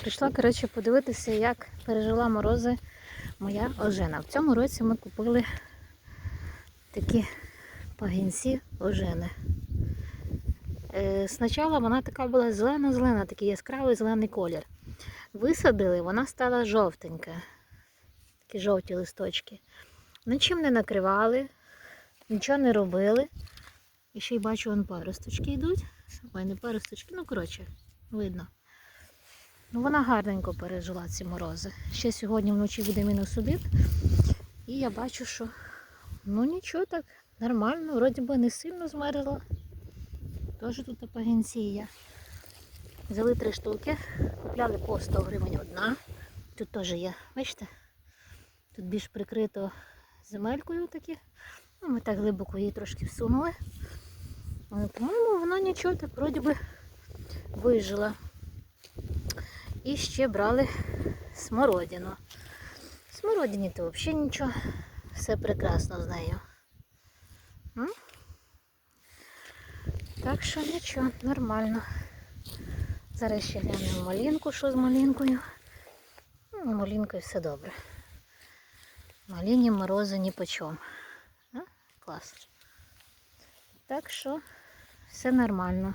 Прийшла, коротше, подивитися, як пережила морози моя ожена. В цьому році ми купили такі пагінці ожени. Е, спочатку вона така була зелена-зелена, такий яскравий зелений колір. Висадили, вона стала жовтенька. Такі жовті листочки. Нічим не накривали, нічого не робили. І ще й бачу, вон паросточки йдуть. Ой, не паросточки, ну коротше, видно. Ну, вона гарненько пережила ці морози. Ще сьогодні вночі буде мінус один. І я бачу, що ну нічого так, нормально, вроді би не сильно змерзла. Теж тут апагенція. Взяли три штуки, купляли по 100 гривень одна. Тут теж є, бачите? Тут більш прикрито земелькою такі. Ну, ми так глибоко її трошки всунули. По-моєму, вона нічого так вроді би вижила. І ще брали смородину. Смородині то взагалі нічого. Все прекрасно з нею. Так що нічого, нормально. Зараз ще глянемо малинку, що з малинкою. Ну, малинкою все добре. Малині морози ні по чому. Клас. Так що все нормально.